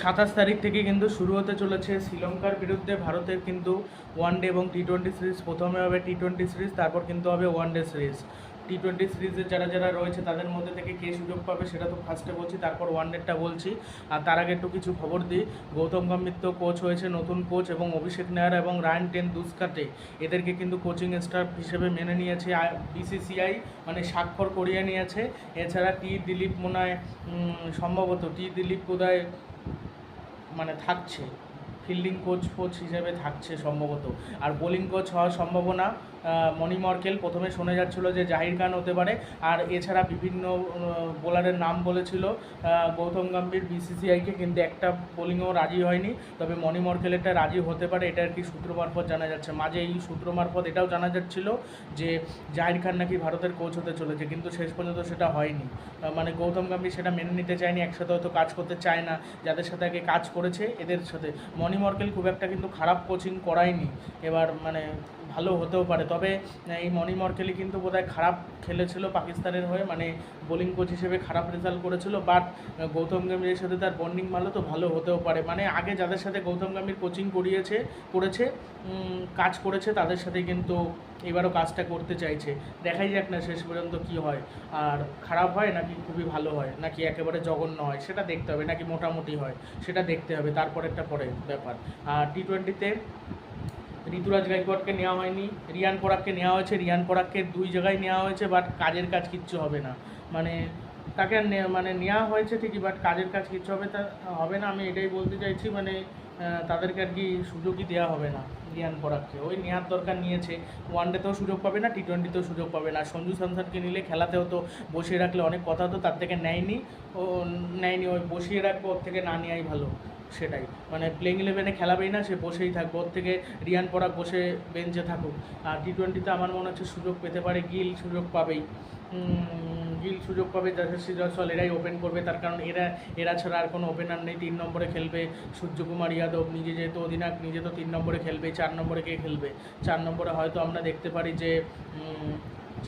সাতাশ তারিখ থেকে কিন্তু শুরু হতে চলেছে শ্রীলঙ্কার বিরুদ্ধে। ভারতের কিন্তু ওয়ান ডে এবং টি টোয়েন্টি সিরিজ প্রথমে হবে টি টোয়েন্টি সিরিজ তারপর কিন্তু হবে one day series T twenty সিরিজে যারা যারা রয়েছে তাদের মধ্যে থেকে কে সুযোগ পাবে সেটা তো ফার্স্টে বলছি তারপর ওয়ান ডেটা বলছি। আর তার আগে একটু কিছু খবর দিই। গৌতম তো কোচ হয়েছে নতুন কোচ এবং অভিষেক নায়ার এবং রায়ন টেন দুস্কাতে এদেরকে কিন্তু কোচিং স্টাফ হিসেবে মেনে নিয়েছে বিসিসিআই মানে স্বাক্ষর করিয়ে নিয়েছে। এছাড়া টি দিলীপ মনে হয় উম, সম্ভবত টি দিলীপ বোধহয় মানে থাকছে। ফিল্ডিং কোচ কোচ হিসেবে থাকছে সম্ভবত। আর বোলিং কোচ হওয়ার সম্ভাবনা মণি মর্কেল প্রথমে শোনা যাচ্ছিল যে জাহির খান হতে পারে, আর এছাড়া বিভিন্ন বোলারের নাম বলেছিল গৌতম গম্ভীর বিসিসিআইকে, কিন্তু একটা বোলিংও রাজি হয়নি। তবে মণি মর্কেলেরটা রাজি হতে পারে, এটা আর কি সূত্র মারফত জানা যাচ্ছে। মাঝে এই সূত্র মারফত এটাও জানা যাচ্ছিল যে জাহির খান নাকি ভারতের কোচ হতে চলেছে, কিন্তু শেষ পর্যন্ত সেটা হয়নি। মানে গৌতম গম্ভীর সেটা মেনে নিতে চায়নি, একসাথে হয়তো কাজ করতে চায় না, যাদের সাথে আগে কাজ করেছে, এদের সাথে। মনি মর্কেল খুব একটা কিন্তু খারাপ কোচিং করায়নি। এবার মানে ভালো হতেও পারে। তবে এই মণি মর্কেলই কিন্তু বোধহয় খারাপ খেলেছিল পাকিস্তানের হয়ে। মানে বোলিং কোচ হিসেবে খারাপ রেজাল্ট করেছিল বাট গৌতম গম্ভীরের সাথে তার বন্ডিং ভালো, তো ভালো হতেও পারে। মানে আগে যাদের সাথে গৌতম গম্ভীর কোচিং করিয়েছে, করেছে কাজ করেছে, তাদের সাথে কিন্তু এবারও কাজটা করতে চাইছে। দেখাই যাক না শেষ পর্যন্ত কি হয়। আর খারাপ হয় নাকি খুবই ভালো হয়? নাকি একেবারে জঘন্য হয়? সেটা দেখতে হবে। নাকি মোটামুটি হয়? সেটা দেখতে হবে। তারপর একটা পরে ব্যাপার। আর টি টোয়েন্টিতে ঋতুরাজ গাইকোয়াডকে নেওয়া হয়নি, রিয়ান পরাগকে নেওয়া হয়েছে, রিয়ান পরাগকে দুই জায়গায় নেওয়া হয়েছে বাট কাজের কাজ কিচ্ছু হবে না। মানে তাকে মানে নেওয়া হয়েছে ঠিকই বাট কাজের কাজ কিচ্ছু হবে তা হবে না, আমি এটাই বলতে চাইছি মানে তাদেরকে আর কি সুযোগই দেওয়া হবে না, রিয়ান পরাগকে। ওই নেওয়ার দরকার নিয়েছে। ওয়ান ডেতেও সুযোগ পাবে না টি টোয়েন্টিতেও সুযোগ পাবে না। সঞ্জু স্যামসনকে নিলে খেলাতেও তো বসিয়ে রাখলে অনেক কথা তো তার থেকে নেয়নি। ও নেয়নি, ওই বসিয়ে রাখব, ওর থেকে না নেওয়াই ভালো। সেটাই। মানে প্লেইং ইলেভেনে খেলাবেই না, সে বসেই থাকবে ওর থেকে রিয়ান পরাগ বসে বেঞ্চে থাকুক। আর টি টোয়েন্টিতে আমার মনে হচ্ছে সুযোগ পেতে পারে, গিল সুযোগ পাবেই। গিল সুযোগ পাবে যশস্বী জয়সওয়াল, এরাই ওপেন করবে। তার কারণ এরা এরা ছাড়া আর কোনো ওপেনার নেই। তিন নম্বরে খেলবে সূর্যকুমার যাদব। নিজে যেহেতু অধিনায়ক, নিজে তো তিন নম্বরে খেলবে, চার নম্বরে কে খেলবে? চার নম্বরে হয়তো আমরা দেখতে পারি যে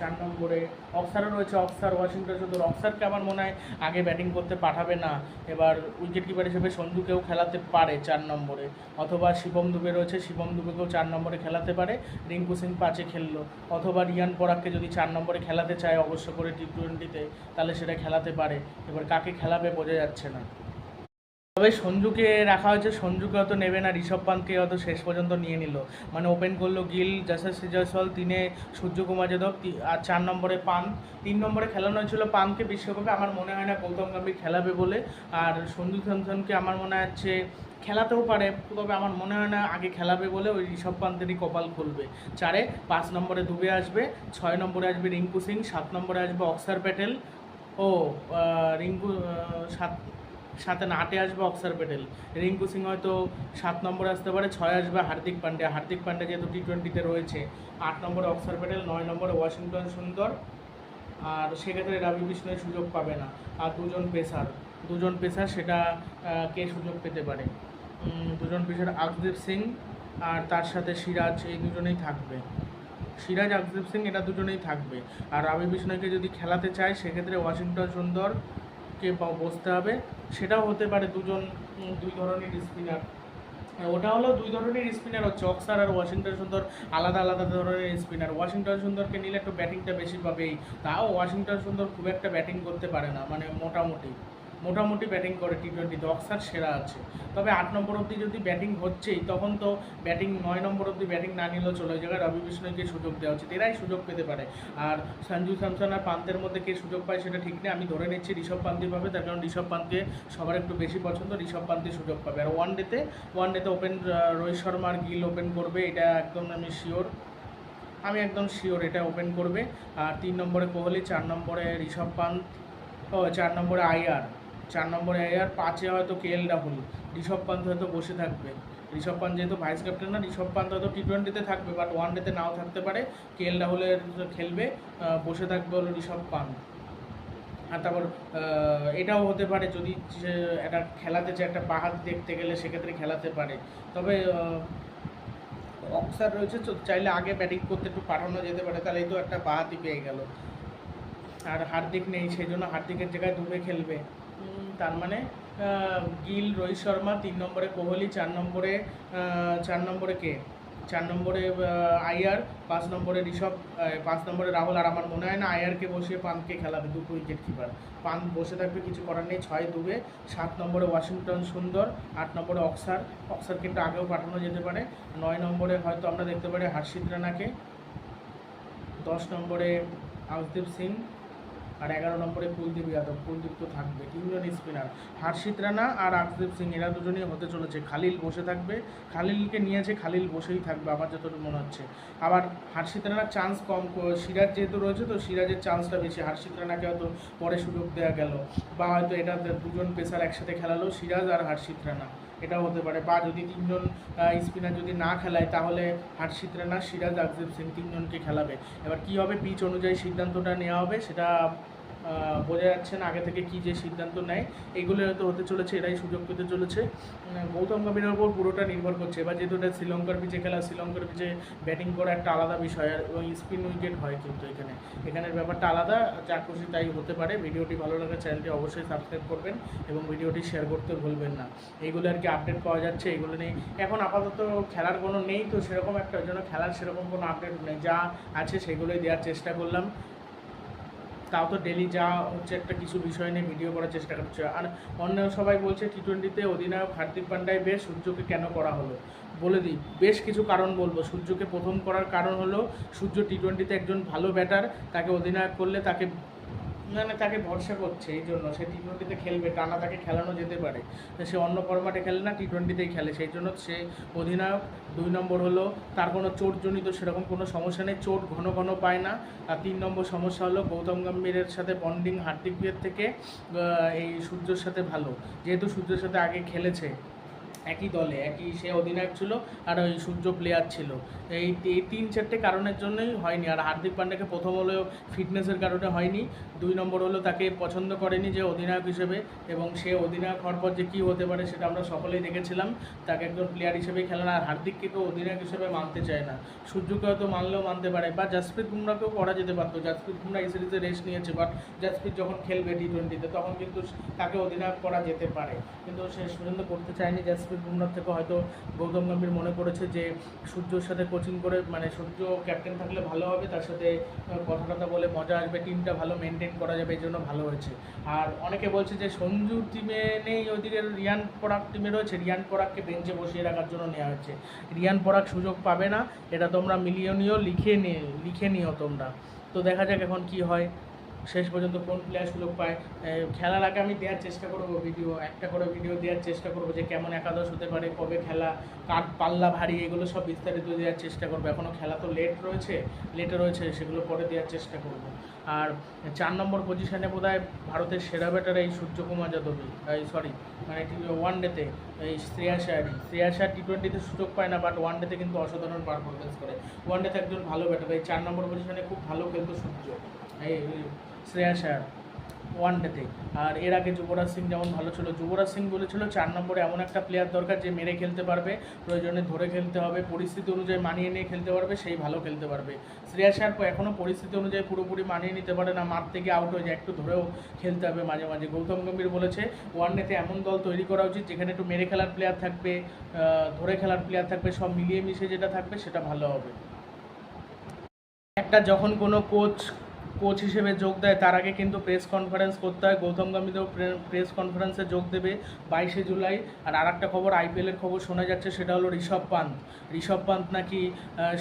চার নম্বরে। অক্সারও রয়েছে অক্সার ওয়াশিংটন শুধু অক্সারকে আমার মনে হয় আগে ব্যাটিং করতে পাঠাবে না। এবার উইকেট কিপার হিসেবে সঞ্জুকেও খেলাতে পারে চার নম্বরে। অথবা শিবম দুবে রয়েছে, শিবম দুবেকেও চার নম্বরে খেলাতে পারে। রিঙ্কু সিং পাঁচে খেললো। অথবা রিয়ান পরাগকে যদি চার নম্বরে খেলাতে চায় অবশ্য করে টি টোয়েন্টিতে, তাহলে সেটা খেলাতে পারে। এবার কাকে খেলাবে বোঝা যাচ্ছে না। তবে সঞ্জুকে রাখা হয়েছে, সঞ্জুকে হয়তো নেবে না, ঋষভ পান্তকে হয়তো শেষ পর্যন্ত নিয়ে নিল। মানে ওপেন করল গিল যশস্বী জয়সওয়াল তিনে সূর্যকুমার যাদব আর চার নম্বরে পান। তিন নম্বরে খেলানো হয়েছিল পানকে বিশ্বকাপে আমার মনে হয় না গৌতম গম্ভীর খেলাবে বলে। আর সঞ্জু স্যামসনকে আমার মনে হচ্ছে খেলাতেও পারে, তবে আমার মনে হয় না আগে খেলাবে বলে ওই ঋষভ পান্তেরই কপাল খুলবে। চারে পাঁচ নম্বরে দুবে আসবে, ছয় নম্বরে আসবে রিঙ্কু সিং, সাত নম্বরে আসবে অক্সার প্যাটেল ও রিঙ্কু সাত সাথে না, আটে আসবে অক্সার প্যাটেল রিঙ্কু সিং হয়তো সাত নম্বরে আসতে পারে, ছয় আসবে হার্দিক পান্ডিয়া হার্দিক পান্ডিয়া যেহেতু টি টোয়েন্টিতে রয়েছে, আট নম্বরে অক্সার প্যাটেল নয় নম্বরে ওয়াশিংটন সুন্দর। আর সেক্ষেত্রে রবি বিষ্ণুর সুযোগ পাবে না। আর দুজন পেসার দুজন পেসার সেটা কে সুযোগ পেতে পারে? দুজন পেসার আকদীপ সিং আর তার সাথে সিরাজ, এই দুজনেই থাকবে। সিরাজ আকদীপ সিং, এটা দুজনেই থাকবে। আর রবি বিষ্ণয়কে যদি খেলাতে চায়, সেক্ষেত্রে ওয়াশিংটন সুন্দরকে ব- বসতে হবে, সেটাও হতে পারে দুজন দুই ধরনের স্পিনার। ওটা হলো দুই ধরনের স্পিনার হচ্ছে অক্সার আর ওয়াশিংটন সুন্দর, আলাদা আলাদা ধরনের স্পিনার। ওয়াশিংটন সুন্দরকে নিলে একটু ব্যাটিংটা বেশি পাবেই তাও ওয়াশিংটন সুন্দর খুব একটা ব্যাটিং করতে পারে না মানে মোটামুটি। মোটামুটি ব্যাটিং করে টি টোয়েন্টিতে অক্সার সেরা আছে। তবে আট নম্বর অবধি যদি ব্যাটিং হচ্ছেই, তখন তো ব্যাটিং, নয় নম্বর অবধি ব্যাটিং না নিলেও চলে ওই জায়গায় রবি বিষ্ণয়কে সুযোগ দেওয়া উচিত, এরাই সুযোগ পেতে পারে। আর সঞ্জু স্যামসন আর পান্তের মধ্যে কে সুযোগ পায় সেটা ঠিক নেই। আমি ধরে নিচ্ছি ঋষভ পান্তি পাবে, তার কারণ ঋষভ পান্তকে সবার একটু বেশি পছন্দ, ঋষভ পান্তি সুযোগ পাবে। আর ওয়ান ডেতে ওয়ান ডেতে ওপেন রোহিত শর্মা আর গিল ওপেন করবে, এটা একদম আমি শিওর আমি একদম শিওর এটা ওপেন করবে। আর তিন নম্বরে কোহলি, চার নম্বরে ঋষভ পান্ত, ও, চার নম্বরে আইআর। চার নম্বরে আইআর পাঁচে হয়তো কে এল রাহুল ঋষভ পান্ত হয়তো বসে থাকবে। ঋষভ পান্ত যেহেতু ভাইস ক্যাপ্টেন না, ঋষভ পান্ত হয়তো টি টোয়েন্টিতে থাকবে বাট ওয়ান ডেতে নাও থাকতে পারে। কে এল রাহুলের খেলবে বসে থাকবে হলো ঋষভ পান্ত। আর তারপর এটাও হতে পারে যদি একটা খেলাতে চায় একটা বাহাত দেখতে গেলে সেক্ষেত্রে খেলাতে পারে। তবে অক্সার রয়েছে চাইলে আগে ব্যাটিং করতে একটু পাঠানো যেতে পারে তাহলেই তো একটা বাহাতি পেয়ে গেল। আর হার্দিক নেই, সেই জন্য হার্দিকের জায়গায় দুবে খেলবে। তার মানে গিল, রোহিত শর্মা, তিন নম্বরে কোহলি, চার নম্বরে চার নম্বরে কে? চার নম্বরে আইয়ার, পাঁচ নম্বরে ঋষভ পাঁচ নম্বরে রাহুল। আর আমার মনে হয় না আইয়ারকে বসিয়ে পানকে খেলাবে, দুটো উইকেট কিপার পান বসে থাকবে, কিছু করার নেই, ছয় দুবে। সাত নম্বরে ওয়াশিংটন সুন্দর, আট নম্বরে অক্সার। অক্সারকে একটু আগেও পাঠানো যেতে পারে। নয় নম্বরে হয়তো আমরা দেখতে পারি হার্ষিত রানাকে। দশ নম্বরে আউসদীপ সিং। আর এগারো নম্বরে কুলদীপ যাদব। কুলদীপ তো থাকবে। তিনজন স্পিনার হর্ষিত রানা আর আকদীপ সিং, এরা দুজনই হতে চলেছে। খালিল বসে থাকবে। খালিলকে নিয়েছে খালিল বসেই থাকবে, আমার যতটুকু মনে হচ্ছে। আবার হর্ষিত রানার চান্স কম। সিরাজ যেহেতু রয়েছে, তো সিরাজের চান্সটা বেশি। হর্ষিত রানাকে হয়তো পরে সুযোগ দেওয়া গেল। বা হয়তো এটা দুজন পেসার একসাথে খেলালো, সিরাজ আর হর্ষিত রানা। এটাও হতে পারে। বা যদি তিনজন স্পিনার যদি না খেলায়, তাহলে হর্ষিত রানা, সিরাজ আকদীপ সিং তিনজনকে খেলাবে। এবার কি হবে? পিচ অনুযায়ী সিদ্ধান্তটা নেওয়া হবে, সেটা বোঝা যাচ্ছে না আগে থেকে কি যে সিদ্ধান্ত নেয়। এগুলো হয়তো হতে চলেছে এরাই সুযোগ পেতে চলেছে। উম, গৌতম গম্ভীরের উপর পুরোটা নির্ভর করছে। এবার যেহেতু এটা শ্রীলঙ্কার পিচে খেলা শ্রীলঙ্কার পিচে ব্যাটিং করা একটা আলাদা বিষয় আর এবং স্পিন উইকেট হয় কিন্তু এখানে। এখানের ব্যাপারটা আলাদা যা খুশি তাই হতে পারে। ভিডিওটি ভালো লাগে চ্যানেলটি অবশ্যই সাবস্ক্রাইব করবেন এবং ভিডিওটি শেয়ার করতে ভুলবেন না। এইগুলো আর কি আপডেট পাওয়া যাচ্ছে এগুলো নেই এখন আপাতত খেলার কোনো নেই তো সেরকম একটা জন্য খেলার সেরকম কোনো আপডেট নেই। যা আছে সেগুলোই দেওয়ার চেষ্টা করলাম। তাও তো ডেলি যা হচ্ছে একটা কিছু বিষয় নিয়ে ভিডিও করার চেষ্টা করছে আর অন্য সবাই বলছে টি টোয়েন্টিতে অধিনায়ক হার্দিক পান্ডায় বেশ সূর্যকে কেন করা হলো? বলে দিই, বেশ কিছু কারণ বলব। সূর্যকে প্রথম করার কারণ হলো, সূর্য টি টোয়েন্টিতে একজন ভালো ব্যাটার তাকে অধিনায়ক করলে তাকে মানে তাকে ভরসা করছে, এই জন্য। সে টি টোয়েন্টিতে খেলবে, টানা তাকে খেলানো যেতে পারে। সে অন্য ফরম্যাটে খেলে না টি টোয়েন্টিতেই খেলে। সেই জন্য সে অধিনায়ক, দুই নম্বর হলো, তার কোনো চোটজনিত সেরকম কোনো সমস্যা নেই, চোট ঘন ঘন পায় না। আর তিন নম্বর সমস্যা হলো, গৌতম গম্ভীরের সাথে বন্ডিং হার্দিকের থেকে এই সূর্যর সাথে ভালো। যেহেতু সূর্যের সাথে আগে খেলেছে একই দলে, একই সে অধিনায়ক ছিল আর ওই সূর্য প্লেয়ার ছিল। এই এই তিন চারটে কারণের জন্যই হয়নি আর হার্দিক পান্ডেকে প্রথম হলেও ফিটনেসের কারণে হয়নি। দুই নম্বর হলো তাকে পছন্দ করেনি যে অধিনায়ক হিসেবে এবং সে অধিনায়ক হওয়ার পর যে কী হতে পারে সেটা আমরা সকলেই দেখেছিলাম। তাকে একজন প্লেয়ার হিসেবেই খেলে না আর হার্দিককে তো অধিনায়ক হিসেবে মানতে চায় না। সূর্যকে হয়তো মানলেও মানতে পারে বা জাসপ্রীত বুমরাকেও করা যেতে পারতো। জাসপ্রীত বুমরা এই সিরিজে রেস্ট নিয়েছে বাট জাসপ্রীত যখন খেলবে টি টোয়েন্টিতে তখন কিন্তু তাকে অধিনায়ক করা যেতে পারে। কিন্তু শেষ পর্যন্ত করতে চায়নি জাসপ্রীত। বুমরার থেকে হয়তো গৌতম গম্ভীর মনে করেছে যে সূর্যর সাথে কোচিং করে মানে সূর্য ক্যাপ্টেন থাকলে ভালো হবে, তার সাথে কথা বলে মজা আসবে টিমটা ভালো মেনটেন করা যাবে, এই জন্য ভালো হয়েছে। আর অনেকে বলছে যে সঞ্জুর টিমে নেই, ওইদিকে রিয়ান পরাগ টিমে রয়েছে, রিয়ান পরাগকে বেঞ্চে বসিয়ে রাখার জন্য নেওয়া হয়েছে। রিয়ান পরাগ সুযোগ পাবে না, এটা তোমরা মিলিয়ে নিও লিখে নিয়ে লিখে নিও তোমরা। তো দেখা যাক এখন কি হয়। শেষ পর্যন্ত কোন প্লেয়ার সুযোগ পায় খেলার আগে আমি দেওয়ার চেষ্টা করব ভিডিও একটা করে ভিডিও দেওয়ার চেষ্টা করব যে কেমন একাদশ হতে পারে, কবে খেলা কাঠ পাল্লা ভারী, এগুলো সব বিস্তারিত দেওয়ার চেষ্টা করব। এখনও খেলা তো লেট রয়েছে লেটে রয়েছে, সেগুলো পরে দেওয়ার চেষ্টা করব। আর চার নম্বর পজিশানে বোধ ভারতের সেরা ব্যাটার এই সূর্যকুমার যাদবই। এই সরি মানে ওয়ান ডেতে এই শ্রেয়া শায়ারি শ্রেয়া শায়ার টি টোয়েন্টিতে সুযোগ পায় না বাট ওয়ান ডেতে কিন্তু অসাধারণ পারফরমেন্স করে। ওয়ান ডেতে একজন ভালো ব্যাটার এই চার নম্বর পজিশনে খুব ভালো খেলতো সূর্য। এই শ্রেয়া শায়ার ওয়ান ডেতে আর এর আগে যুবরাজ সিং যেমন ভালো ছিল, যুবরাজ সিং বলেছিল চার নম্বরে এমন একটা প্লেয়ার দরকার যে মেরে খেলতে পারবে, প্রয়োজনে ধরে খেলতে হবে, পরিস্থিতি অনুযায়ী মানিয়ে নিয়ে খেলতে পারবে, সেই ভালো খেলতে পারবে। শ্রেয়া শায়ার এখনও পরিস্থিতি অনুযায়ী পুরোপুরি মানিয়ে নিতে পারে না, মাঠ থেকে আউট হয়ে যায়, একটু ধরেও খেলতে হবে মাঝে মাঝে। গৌতম গম্ভীর বলেছে ওয়ান ডেতে এমন দল তৈরি করা উচিত যেখানে একটু মেরে খেলার প্লেয়ার থাকবে ধরে খেলার প্লেয়ার থাকবে, সব মিলিয়ে মিশে যেটা থাকবে সেটা ভালো হবে। একটা যখন কোনো কোচ কোচ হিসেবে যোগ দেয়, তার আগে কিন্তু প্রেস কনফারেন্স করতে হয়। গৌতম গম্ভীরও প্রেস কনফারেন্সে যোগ দেবে বাইশে জুলাই। আর আর একটা খবর আইপিএলের খবর শোনা যাচ্ছে, সেটা হলো ঋষভ পান্ত। ঋষভ পান্ত নাকি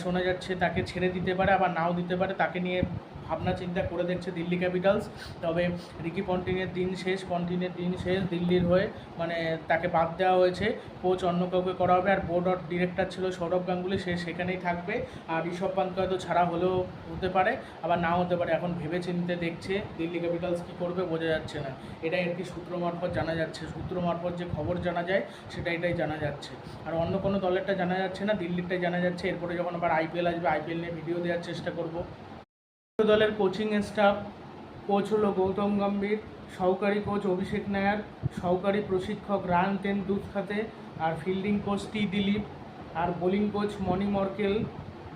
শোনা যাচ্ছে, তাকে ছেড়ে দিতে পারে, আবার নাও দিতে পারে, তাকে নিয়ে ভাবনা চিন্তা করে দেখছে দিল্লি ক্যাপিটালস। তবে রিকি পন্টিনের দিন শেষ পন্টিনের দিন শেষ দিল্লির হয়ে মানে তাকে বাদ দেওয়া হয়েছে। কোচ অন্য কাউকে করা হবে আর বোর্ড অফ ডিরেক্টর ছিল সৌরভ গাঙ্গুলি, সে সেখানেই থাকবে। আর ঋষভ পান্তকে হয়তো ছাড়া হলেও হতে পারে, আবার নাও হতে পারে। এখন ভেবে চিনতে দেখছে দিল্লি ক্যাপিটালস কী করবে, বোঝা যাচ্ছে না। এটাই আর কি সূত্র মারফত জানা যাচ্ছে। সূত্র মারফত যে খবর জানা যায়, সেটা এটাই জানা যাচ্ছে। আর অন্য কোনো দলেরটা জানা যাচ্ছে না, দিল্লিরটাই জানা যাচ্ছে। এরপরে যখন আবার আইপিএল আসবে আইপিএল নিয়ে ভিডিও দেওয়ার চেষ্টা করব। দলের কোচিং স্টাফ কোচ হলো গৌতম গম্ভীর, সহকারী কোচ অভিষেক নায়ার, সহকারী প্রশিক্ষক রান তেন দুধখাতে আর ফিল্ডিং কোচ টি দিলীপ, আর বোলিং কোচ মনি মর্কেল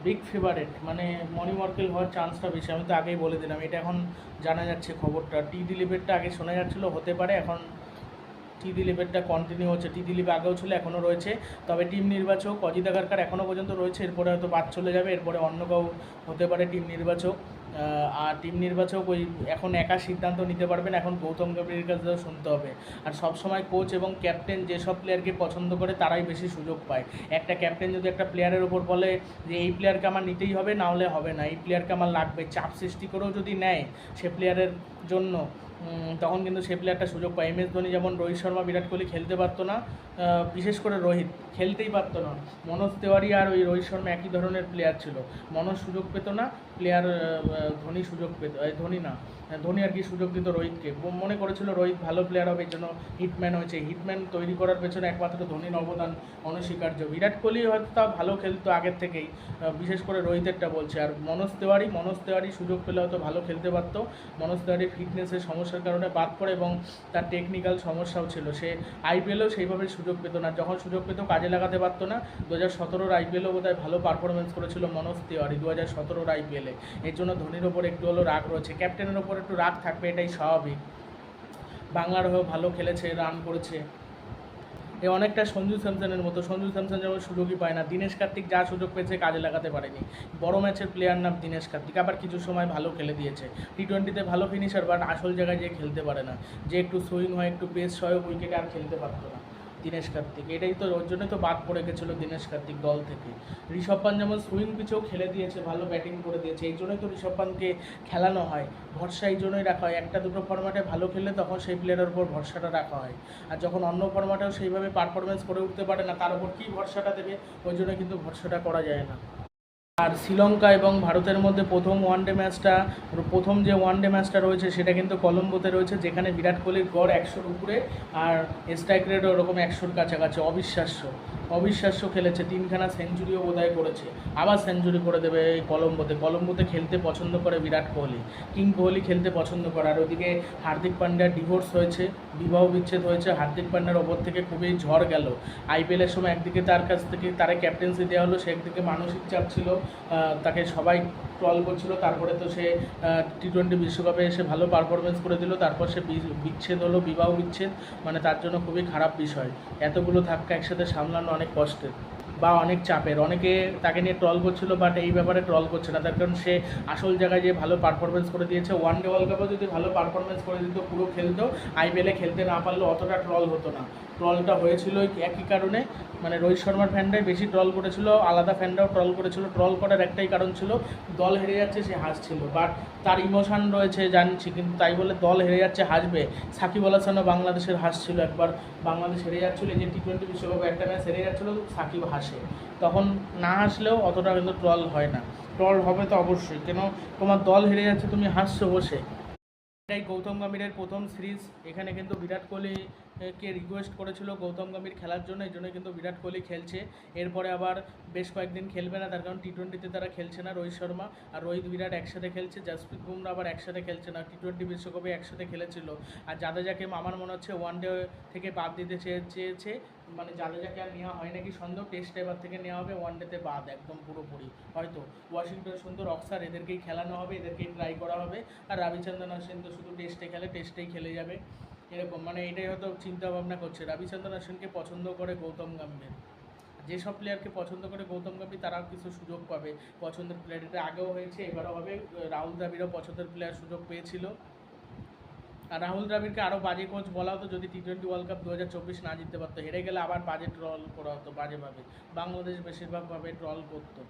বিগ ফেভারেট মানে মনি মর্কেল হওয়ার চান্সটা বেশি। আমি তো আগেই বলে দিলাম, এটা এখন জানা যাচ্ছে খবরটা। টি দিলীপেরটা আগে শোনা যাচ্ছিল, হতে পারে, এখন টি দিলীপেরটা কন্টিনিউ হচ্ছে। টি দিলীপ আগেও ছিল, এখনও রয়েছে। তবে টিম নির্বাচক অজিত আগারকার এখনও পর্যন্ত রয়েছে, এরপরে হয়তো বাদ চলে যাবে, এরপরে অন্য কেউ হতে পারে টিম নির্বাচক। আর টিম নির্বাচক ওই এখন একা সিদ্ধান্ত নিতে পারবেন এখন গৌতম গম্ভীরের কাছেও শুনতে হবে। আর সবসময় কোচ এবং ক্যাপ্টেন যেসব প্লেয়ারকে পছন্দ করে তারাই বেশি সুযোগ পায়। একটা ক্যাপ্টেন যদি একটা প্লেয়ারের ওপর বলে যে, এই প্লেয়ারকে আমার নিতেই হবে, না হলে হবে না, এই প্লেয়ারকে আমার লাগবে। চাপ সৃষ্টি করেও যদি নেয় সে প্লেয়ারের জন্য তখন কিন্তু সে প্লেয়ারটা সুযোগ পায়। এম এস ধোনি যেমন রোহিত শর্মা, বিরাট কোহলি খেলতে পারতো না বিশেষ করে রোহিত খেলতেই পারতো না। মনোজ তেওয়ারি আর ওই রোহিত শর্মা একই ধরনের প্লেয়ার ছিল। মনোজ সুযোগ পেত না প্লেয়ার ধোনি সুযোগ পেত ধোনি না। ধোনি আর কি সুযোগ দিত রোহিতকে। মনে করেছিল রোহিত ভালো প্লেয়ার হবে, এই জন্য হিটম্যান হয়েছে। হিটম্যান তৈরি করার পেছনে একমাত্র ধোনির অবদান অনস্বীকার্য। বিরাট কোহলি হয়তো তাও ভালো খেলতো আগের থেকেই বিশেষ করে রোহিতেরটা বলছে। আর মনোজ তেওয়ারি মনোজ তেওয়ারি সুযোগ পেলে হয়তো ভালো খেলতে পারতো। মনোজ তিওয়ারি ফিটনেসের সমস্যার কারণে বাদ পড়ে এবং তার টেকনিক্যাল সমস্যাও ছিল। সে আইপিএলেও সেইভাবে সুযোগ পেত না। যখন সুযোগ পেত, কাজে লাগাতে পারতো না। দু হাজার সতেরোর আইপিএলও বোধহয় ভালো পারফরমেন্স করেছিল মনোজ তিওয়ারি দু হাজার সতেরোর আইপিএলে এর জন্য ধোনির ওপর একটু হলো রাগ রয়েছে। ক্যাপ্টেনের ওপর একটু রাগ থাকবে, এটাই স্বাভাবিক। বাংলার হয়েও ভালো খেলেছে রান করেছে। এ অনেকটা সঞ্জু স্যামসনের মতো। সঞ্জু স্যামসন যেমন সুযোগই পায় না, দিনেশ কার্তিক যা সুযোগ পেয়েছে কাজে লাগাতে পারেনি। বড় ম্যাচের প্লেয়ার নাম দিনেশ কার্তিক, আবার কিছু সময় ভালো খেলে দিয়েছে। টি টোয়েন্টিতে ভালো ফিনিশার বাট আসল জায়গায় যে খেলতে পারে না। যে একটু সুইং হয়, একটু পেস হয় উইকেটে আর খেলতে পারতো না। দীনেশ কার্তিক। এটাই তো ওর জন্যই তো বাদ পড়ে গেছিল দিনেশ কার্তিক দল থেকে। ঋষভ পান যেমন সুইং পিচেও খেলে দিয়েছে, ভালো ব্যাটিং করে দিয়েছে, এই জন্যই তো ঋষভ পানকে খেলানো হয়। ভরসা এই জন্যই রাখা হয়। একটা দুটো ফর্মাটে ভালো খেললে তখন সেই প্লেয়ারের উপর ভরসাটা রাখা হয়। আর যখন অন্য ফরম্যাটেও সেইভাবে পারফরমেন্স করে উঠতে পারে না, তার উপর কী ভরসাটা দেবে, ওই জন্য কিন্তু ভরসাটা করা যায় না। আর শ্রীলঙ্কা এবং ভারতের মধ্যে প্রথম ওয়ানডে ম্যাচটা প্রথম যে ওয়ানডে ম্যাচটা রয়েছে সেটা কিন্তু কলম্বোতে রয়েছে, যেখানে বিরাট কোহলির গড় একশোর উপরে আর স্ট্রাইক রেট ওরকম একশোর কাছাকাছি, অবিশ্বাস্য অবিশ্বাস্য খেলেছে। তিনখানা সেঞ্চুরিও বোধহয় করেছে, আবার সেঞ্চুরি করে দেবে এই কলম্বোতে। কলম্বোতে খেলতে পছন্দ করে বিরাট কোহলি, কিং কোহলি খেলতে পছন্দ করে। আর ওদিকে হার্দিক পান্ডিয়ার ডিভোর্স হয়েছে, বিবাহ বিচ্ছেদ হয়েছে, হার্দিক পান্ডিয়ার ওপর থেকে খুবই ঝড় গেল। আইপিএলের সময় একদিকে তার কাছ থেকে, তারে ক্যাপ্টেন্সি দেওয়া হলো, সে একদিকে মানসিক চাপ ছিল তাকে সবাই ট্রল করছিল। তারপরে তো সে টি টোয়েন্টি বিশ্বকাপে এসে ভালো পারফরমেন্স করে দিল। তারপর সে বিচ্ছেদ হলো, বিবাহ বিচ্ছেদ। মানে তার জন্য খুবই খারাপ বিষয়। এতগুলো ধাক্কা একসাথে সামলানো অনেক কষ্টের। বা অনেক চাপের। অনেকে তাকে নিয়ে ট্রল করছিল বাট এই ব্যাপারে ট্রল করছে না। তার কারণ সে আসল জায়গায় যে ভালো পারফরমেন্স করে দিয়েছে ওয়ান ডে ওয়ার্ল্ড কাপে যদি ভালো পারফরমেন্স করে দিত পুরো খেলতো আইপিএলে খেলতে না পারলে অতটা ট্রল হতো না। ট্রলটা হয়েছিল একই কারণে। মানে রোহিত শর্মার ফ্যানরাই বেশি ট্রল করেছিল, আলাদা ফ্যানরাও ট্রল করেছিল। ট্রল করার একটাই কারণ ছিল, দল হেরে যাচ্ছে সে হাসছিল। বাট তার ইমোশান রয়েছে, জানছি, কিন্তু তাই বলে দল হেরে যাচ্ছে, হাসবে। সাকিব আল হাসানও বাংলাদেশের হাসছিল একবার। বাংলাদেশ হেরে যাচ্ছিল যে টি টোয়েন্টি বিশ্বকাপে একটা ম্যাচ হেরে যাচ্ছিল, সাকিব হাসে। তখন না হাসলেও অতটা কিন্তু ট্রল হয় না। ট্রল হবে তো অবশ্যই। কেন? তোমার দল হেরে যাচ্ছে তুমি হাসছো বসে। এটাই গৌতম গম্ভীরের প্রথম সিরিজ এখানে কিন্তু বিরাট কোহলি এ, কে রিকোয়েস্ট করেছিল গৌতম গম্ভীর খেলার জন্য এই জন্য কিন্তু বিরাট কোহলি খেলছে। এরপরে আবার বেশ কয়েকদিন খেলবে না তার কারণ টি টোয়েন্টিতে তারা খেলছে না রোহিত শর্মা আর রোহিত বিরাট একসাথে খেলছে জাসপ্রীত বুমরা আবার একসাথে খেলছে না টি টোয়েন্টি বিশ্বকাপে একসাথে খেলেছিল। আর জাদেজাকে আমার মনে হচ্ছে ওয়ান ডে থেকে বাদ দিতে চেয়ে- চেয়েছে। মানে জাদেজাকে আর নেওয়া হয় নাকি সন্দেহ টেস্ট এবার থেকে নেওয়া হবে ওয়ান ডেতে বাদ একদম পুরোপুরি। হয়তো ওয়াশিংটন সুন্দর অক্সার, এদেরকেই খেলানো হবে, এদেরকেই ট্রাই করা হবে। আর রবিচন্দ্রন অশ্বিন তো শুধু টেস্টে খেলে টেস্টেই খেলে যাবে। এরকম মানে এটাই হয়তো চিন্তা ভাবনা করছে। রবিচন্দ্রন অশ্বিনকে পছন্দ করে গৌতম গম্ভীর। যেসব প্লেয়ারকে পছন্দ করে গৌতম গম্ভীর, তারাও কিছু সুযোগ পাবে। পছন্দের প্লেয়ার এটা আগেও হয়েছে, এবারও হবে। রাহুল দ্রাবিড়ও পছন্দের প্লেয়ার সুযোগ পেয়েছিল। রাহুল দ্রাবিড়কে আরও বাজে কোচ বলা হতো যদি টি টোয়েন্টি ওয়ার্ল্ড কাপ দু হাজার চব্বিশ না জিততে পারতো। হেরে গেলে আবার বাজে ট্রল করা হতো বাজেভাবে। বাংলাদেশ বেশিরভাগভাবে ট্রল করতো।